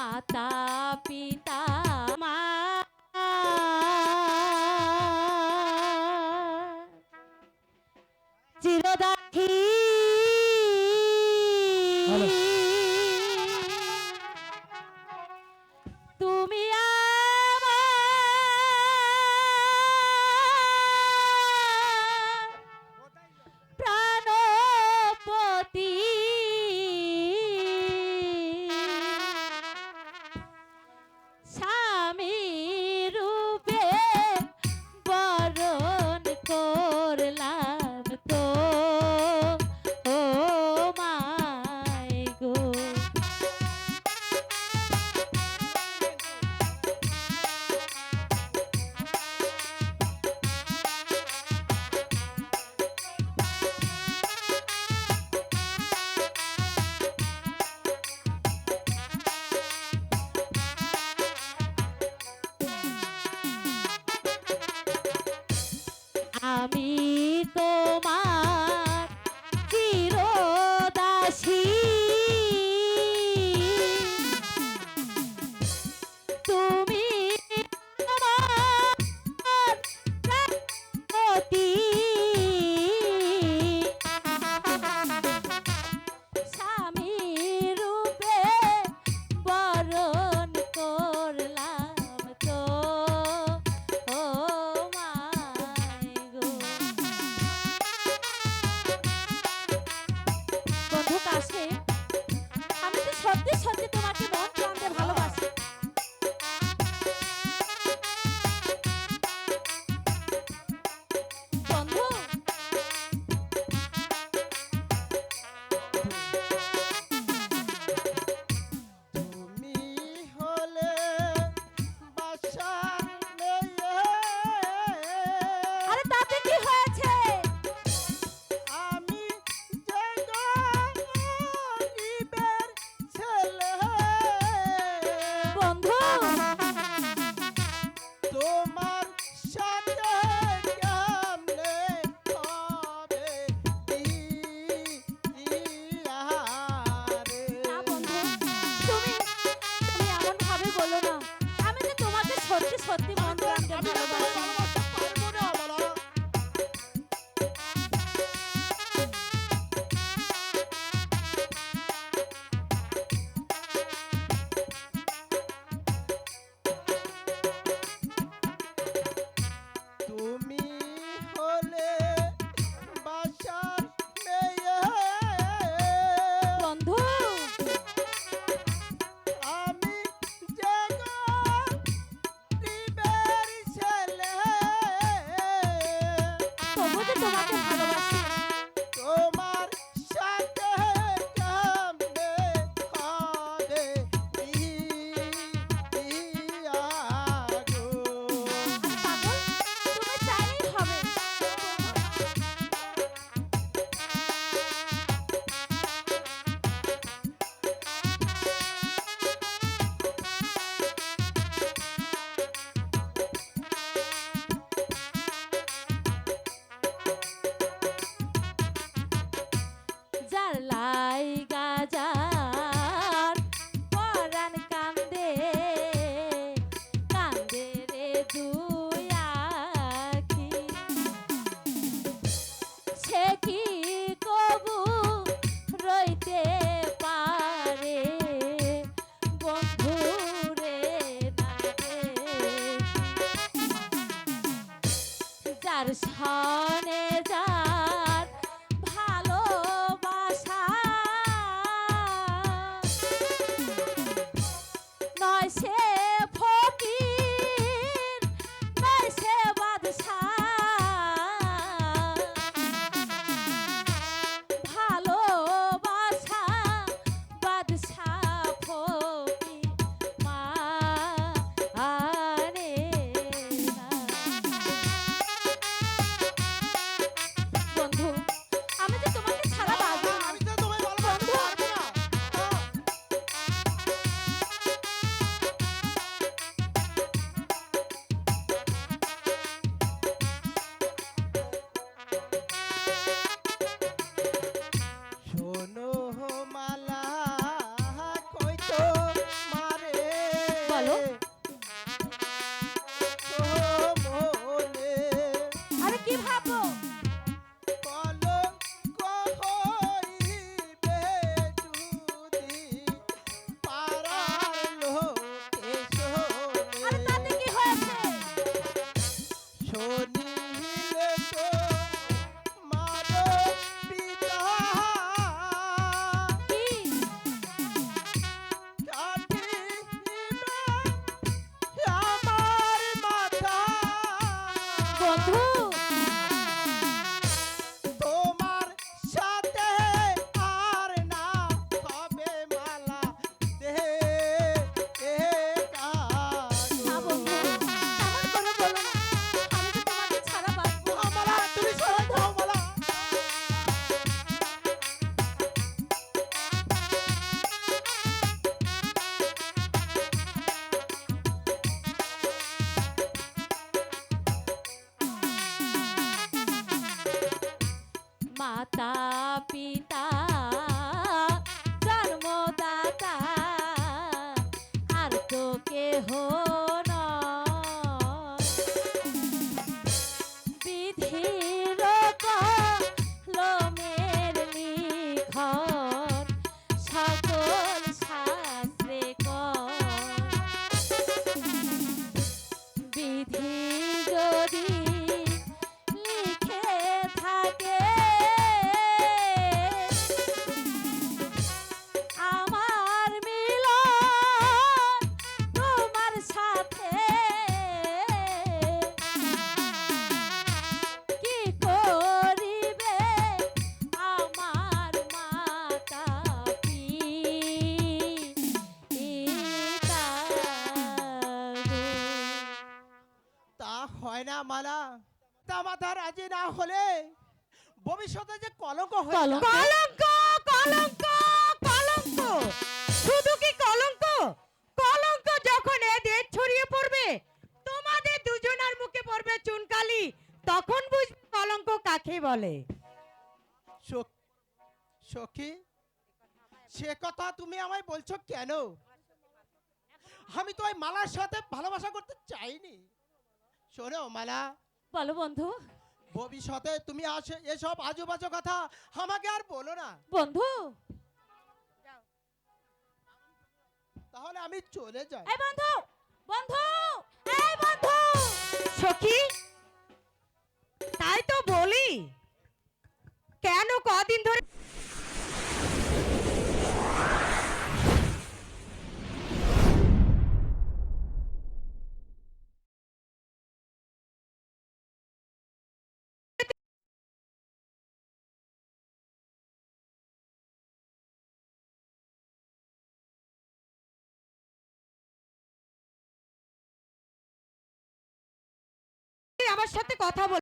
মাতা পিতা আমি দেখি। যার তা হয় না মালা? তা মাথা রাজি না হলে ভবিষ্যতে যে কলঙ্ক হয়ে কলঙ্ক? কলঙ্ক কলঙ্ক শুধু কি কলঙ্ক? কলঙ্ক যখন এদের ছড়িয়ে পড়বে তোমাদের দুজনের মুখে পড়বে চুনকালি তখন বুঝবে কলঙ্ক কাকে বলে। সখ- সখী সে কথা তুমি আমায় বলছো কেন? আমি তো ওই মালার সাথে ভালোবাসা করতে শোনো মালা। বলো বন্ধু। ভবিষ্যতে তুমি আসে এসব আজুবাজু কথা আমাকে আর বলো না। বন্ধু। তাহলে আমি চলে যাই। এই বন্ধু বন্ধু এই বন্ধু। সখী তাই তো বলি। কেন কদিন ধরে আমার সাথে কথা বল